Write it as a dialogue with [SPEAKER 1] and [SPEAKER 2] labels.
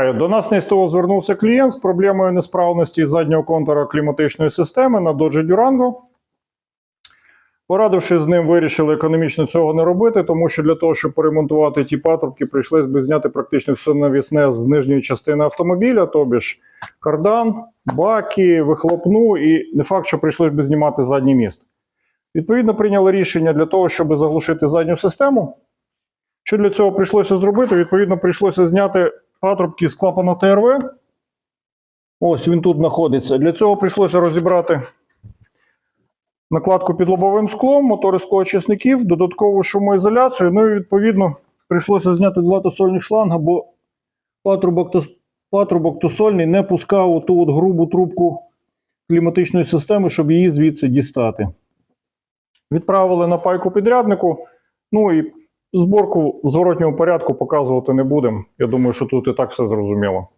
[SPEAKER 1] До нас на СТО звернувся клієнт з проблемою несправності заднього контура кліматичної системи на Dodge Durango. Порадившись з ним, вирішили економічно цього не робити, тому що для того, щоб поремонтувати ті патрубки, прийшлось би зняти практично все навісне з нижньої частини автомобіля, тобі ж кардан, баки, вихлопну, і не факт, що прийшлось би знімати задній міст. Відповідно, прийняли рішення для того, щоб заглушити задню систему. Що для цього прийшлося зробити? Відповідно, прийшлося зняти патрубки з клапана ТРВ. Ось він тут знаходиться. Для цього прийшлося розібрати накладку під лобовим склом, мотори склоочисників, додаткову шумоізоляцію. Ну і відповідно прийшлося зняти два тосольних шланга, бо патрубок, патрубок тосольний не пускав ту от грубу трубку кліматичної системи, щоб її звідси дістати. Відправили на пайку підряднику. Ну і зборку в зворотньому порядку показувати не будемо. Я думаю, що тут і так все зрозуміло.